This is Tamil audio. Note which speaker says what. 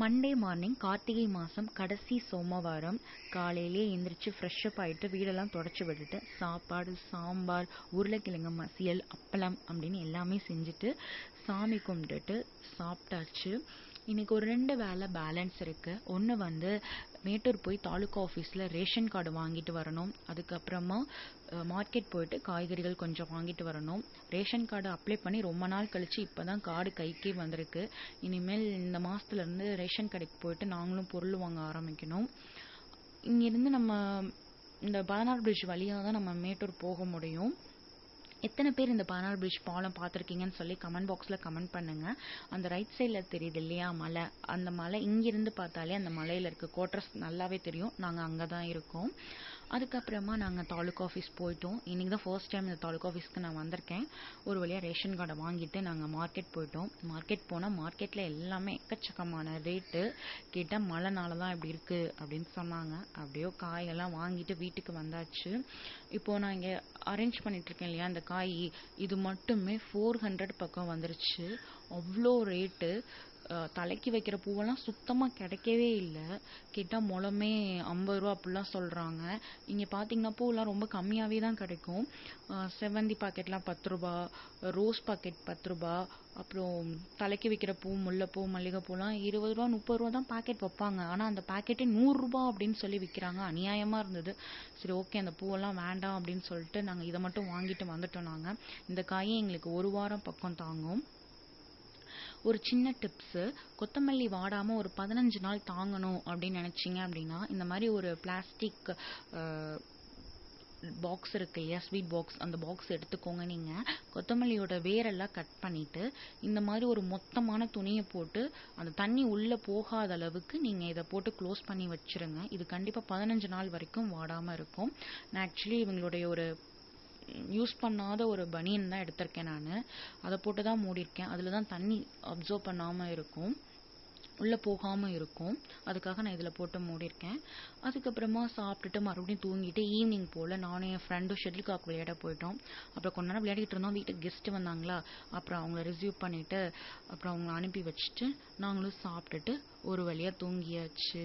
Speaker 1: மண்டே மார்னிங் கார்த்திகை மாதம் கடைசி சோமவாரம் காலையிலே எந்திரிச்சு ஃப்ரெஷ்ஷப் ஆகிட்டு வீடெல்லாம் தொடச்சி விட்டுட்டு சாப்பாடு சாம்பார் உருளைக்கிழங்கு மசியல் அப்பளம் அப்படின்னு எல்லாமே செஞ்சுட்டு சாமி கும்பிட்டுட்டு சாப்பிட்டாச்சு. இன்னைக்கு ஒரு ரெண்டு வேலை பேலன்ஸ் இருக்குது ஒன்று வந்து மேட்டூர் போய் தாலுக்கா ஆஃபீஸில் ரேஷன் கார்டு வாங்கிட்டு வரணும். அதுக்கப்புறமா மார்க்கெட் போயிட்டு காய்கறிகள் கொஞ்சம் வாங்கிட்டு வரணும். ரேஷன் கார்டு அப்ளை பண்ணி ரொம்ப நாள் கழிச்சு இப்போ தான் கார்டு கைக்கே வந்திருக்கு. இனிமேல் இந்த மாதத்துலேருந்து ரேஷன் கடைக்கு போயிட்டு நாங்களும் பொருள் வாங்க ஆரம்பிக்கணும். இங்கேருந்து நம்ம இந்த பதினாறு பிரிட்ஜ் வழியாக தான் நம்ம மேட்டூர் போக முடியும். எத்தனை பேர் இந்த பதினாறு பிரிட்ஜ் பாலம் பார்த்துருக்கீங்கன்னு சொல்லி கமெண்ட் பாக்ஸில் கமெண்ட் பண்ணுங்கள் அந்த ரைட் சைடில் தெரியுது இல்லையா? மலை. அந்த மலை இங்கிருந்து பார்த்தாலே அந்த மலையில் இருக்க கோட்ரஸ் நல்லாவே தெரியும். நாங்கள் அங்கே தான் இருக்கோம். அதுக்கப்புறமா நாங்கள் தாலுக்கா ஆஃபீஸ் போயிட்டோம். இன்றைக்கி தான் ஃபர்ஸ்ட் டைம் இந்த தாலுக்கா ஆஃபீஸ்க்கு நான் வந்திருக்கேன். ஒரு வழியாக ரேஷன் கார்டை வாங்கிட்டு நாங்கள் மார்க்கெட் போயிட்டோம். மார்க்கெட் போனால் மார்க்கெட்டில் எல்லாமே எக்கச்சக்கமான ரேட்டு கேட்டால் மழைனால தான் இப்படி இருக்குது அப்படின்னு சொன்னாங்க. அப்படியோ காயெல்லாம் வாங்கிட்டு வீட்டுக்கு வந்தாச்சு. இப்போது நான் இங்கே அரேஞ்ச் பண்ணிகிட்ருக்கேன் இல்லையா? அந்த காய் இது மட்டுமே ஃபோர் ஹண்ட்ரட் பக்கம் வந்துருச்சு. அவ்வளோ ரேட்டு தலைக்கு வைக்கிற பூவெல்லாம் சுத்தமாக கிடைக்கவே இல்லை. கேட்டால் முழமே ஐம்பது ரூபா அப்படிலாம் சொல்கிறாங்க இங்கே பார்த்தீங்கன்னா பூவெல்லாம் ரொம்ப கம்மியாகவே தான் கிடைக்கும். செவ்வந்தி பாக்கெட்லாம் பத்து ரூபா ரோஸ் பாக்கெட் பத்து ரூபா அப்புறம் தலைக்கு வைக்கிற பூ முல்லைப்பூ மல்லிகைப்பூலாம் இருபது ரூபா முப்பது ரூபா தான் பாக்கெட் வைப்பாங்க. ஆனால் அந்த பாக்கெட்டே நூறுரூபா அப்படின்னு சொல்லி விற்கிறாங்க அநியாயமாக இருந்தது. சரி ஓகே அந்த பூவெல்லாம் வேண்டாம் அப்படின்னு சொல்லிட்டு நாங்கள் இதை மட்டும் வாங்கிட்டு வந்துட்டோம் நாங்கள் இந்த காயை எங்களுக்கு ஒரு வாரம் பக்கம் தாங்கும். ஒரு சின்ன டிப்ஸு கொத்தமல்லி வாடாமல் ஒரு பதினஞ்சு நாள் தாங்கணும் அப்படின்னு நினச்சிங்க அப்படின்னா இந்த மாதிரி ஒரு பிளாஸ்டிக் பாக்ஸ் இருக்கு இல்லையா ஸ்வீட் பாக்ஸ் அந்த பாக்ஸ் எடுத்துக்கோங்க நீங்கள் கொத்தமல்லியோட வேரெல்லாம் கட் பண்ணிவிட்டு இந்த மாதிரி ஒரு மொத்தமான துணியை போட்டு அந்த தண்ணி உள்ளே போகாத அளவுக்கு நீங்கள் இதை போட்டு க்ளோஸ் பண்ணி வச்சுருங்க. இது கண்டிப்பாக பதினஞ்சு நாள் வரைக்கும் வாடாமல் இருக்கும். நான் ஆக்சுவலி இவங்களுடைய ஒரு யூஸ் பண்ணாத ஒரு பனியன் தான் எடுத்திருக்கேன் நான். அதை போட்டு தான் மூடியிருக்கேன். அதில் தான் தண்ணி அப்சர்வ் பண்ணாமல் இருக்கும். உள்ளே போகாமல் இருக்கும். அதுக்காக நான் இதில் போட்டு மூடியிருக்கேன். அதுக்கப்புறமா சாப்பிட்டுட்டு மறுபடியும் தூங்கிட்டு ஈவினிங் போல் நானும் என் ஃப்ரெண்டும் ஷெட்டில் காக் விளையாட போயிட்டோம். அப்புறம் கொஞ்ச நேரம் விளையாடிட்டு இருந்தோம். வீட்டுக்கு கெஸ்ட்டு வந்தாங்களா? அப்புறம் அவங்கள ரிசீவ் பண்ணிவிட்டு அப்புறம் அவங்கள அனுப்பி வச்சுட்டு நாங்களும் சாப்பிட்டுட்டு ஒரு வழியாக தூங்கியாச்சு.